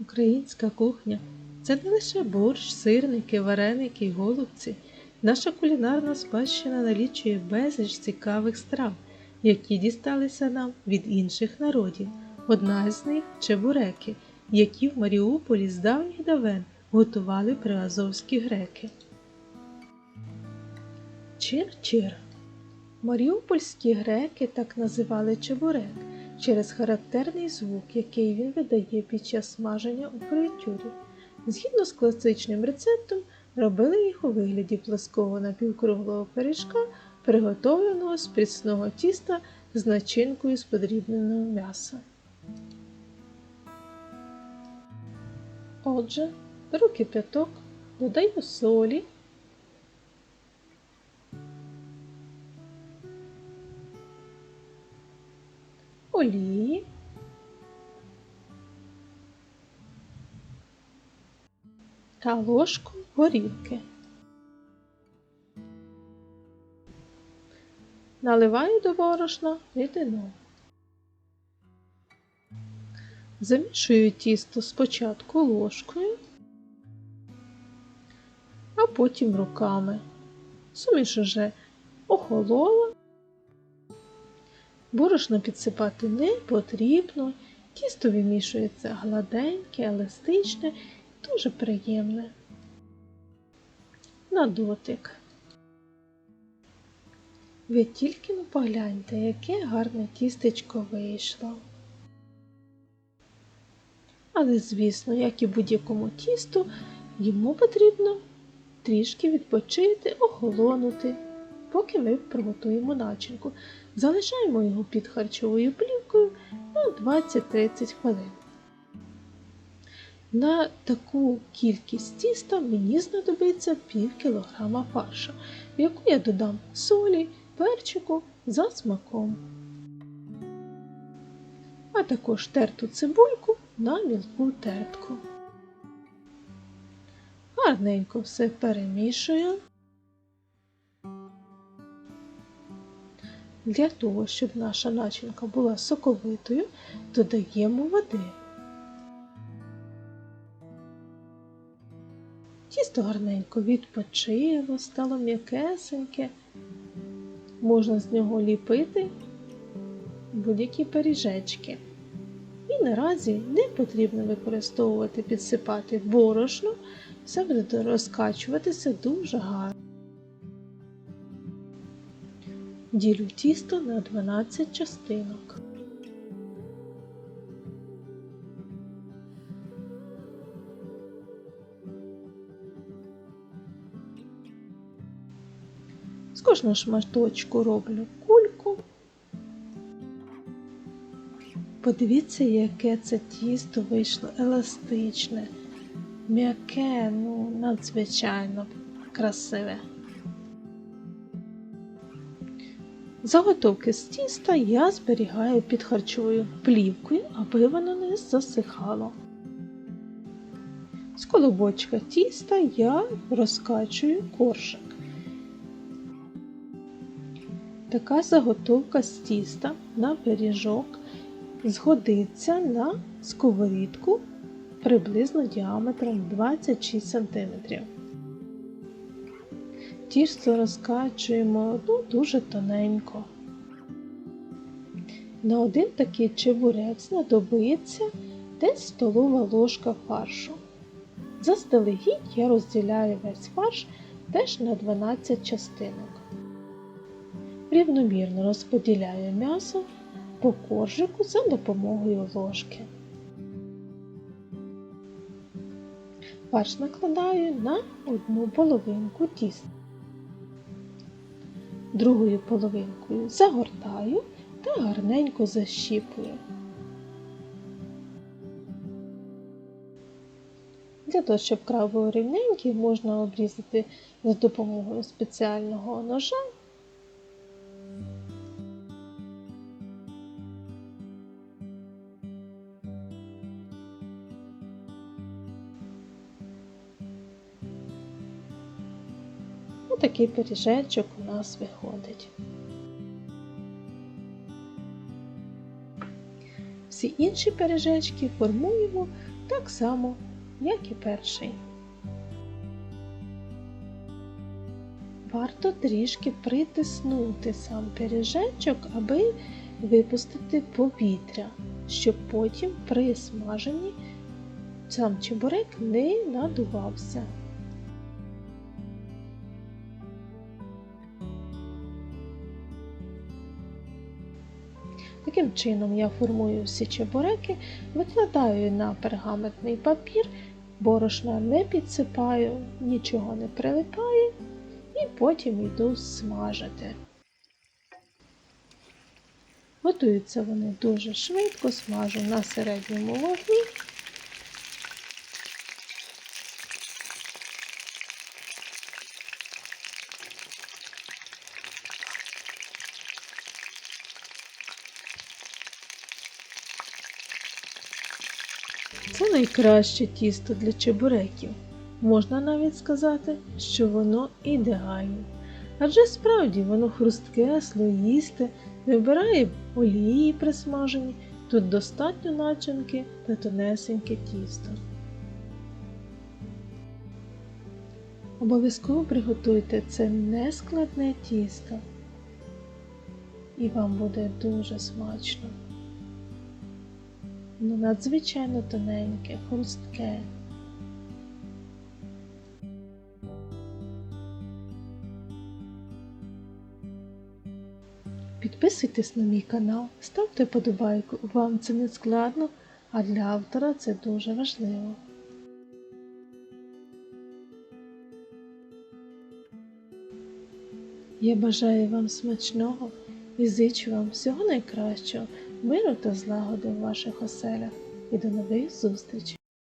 Українська кухня це не лише борщ, сирники, вареники й голубці. Наша кулінарна спадщина налічує безліч цікавих страв, які дісталися нам від інших народів. Одна з них чебуреки, які в Маріуполі з давніх давен готували приазовські греки. Чир-чир. Маріупольські греки так називали чебурек через характерний звук, який він видає під час смаження у фритюрі. Згідно з класичним рецептом, робили їх у вигляді плоского напівкруглого пиріжка, приготовленого з прісного тіста з начинкою з подрібненого м'яса. Отже, беру кип'яток, додаю солі, олії, та ложку горілки. Наливаю до борошна рідину. Замішую тісто спочатку ложкою, а потім руками. Суміш уже охолола. Борошно підсипати не потрібно, тісто вимішується гладеньке, еластичне, дуже приємне. На дотик. Ви тільки ну погляньте, яке гарне тістечко вийшло. Але, звісно, як і будь-якому тісту, йому потрібно трішки відпочити, охолонути, поки ми приготуємо начинку. Залишаємо його під харчовою плівкою на 20-30 хвилин. На таку кількість тіста мені знадобиться пів кілограма фаршу, в яку я додам солі, перчику за смаком, а також терту цибульку на мілку тертку. Гарненько все перемішую. Для того, щоб наша начинка була соковитою, додаємо води. Тісто гарненько відпочило, стало м'якесеньке. Можна з нього ліпити будь-які пиріжечки. І наразі не потрібно використовувати, підсипати борошно, все буде розкачуватися дуже гарно. Ділю тісто на 12 частинок. З кожного шматочку роблю кульку. Подивіться, яке це тісто вийшло еластичне, м'яке, ну, надзвичайно красиве. Заготовки з тіста я зберігаю під харчовою плівкою, аби воно не засихало. З колобочка тіста я розкачую коржик. Така заготовка з тіста на пиріжок згодиться на сковорідку приблизно діаметром 26 см. Тісто розкачуємо ну, дуже тоненько. На один такий чебурець знадобиться десь столова ложка фаршу. Заздалегідь я розділяю весь фарш теж на 12 частинок. Рівномірно розподіляю м'ясо по коржику за допомогою ложки. Фарш накладаю на одну половинку тіста. Другою половинкою загортаю та гарненько защіпую. Для того, щоб край був рівненький, можна обрізати за допомогою спеціального ножа. Отакий пиріжечок у нас виходить. Всі інші пиріжечки формуємо так само, як і перший. Варто трішки притиснути сам пиріжечок, аби випустити повітря, щоб потім при смаженні сам чебурек не надувався. Таким чином я формую всі чебуреки, викладаю на пергаментний папір, борошна не підсипаю, нічого не прилипає і потім йду смажити. Готуються вони дуже швидко, смажу на середньому вогні. Це найкраще тісто для чебуреків. Можна навіть сказати, що воно ідеальне. Адже справді воно хрустке, слоїсте, не вбирає олії при смаженні, тут достатньо начинки та тонесеньке тісто. Обов'язково приготуйте це нескладне тісто, і вам буде дуже смачно. Воно надзвичайно тоненьке, хрустке. Підписуйтесь на мій канал, ставте подобайку, вам це не складно, а для автора це дуже важливо. Я бажаю вам смачного і зичу вам всього найкращого, миру та злагоди в ваших оселях. І до нових зустрічей!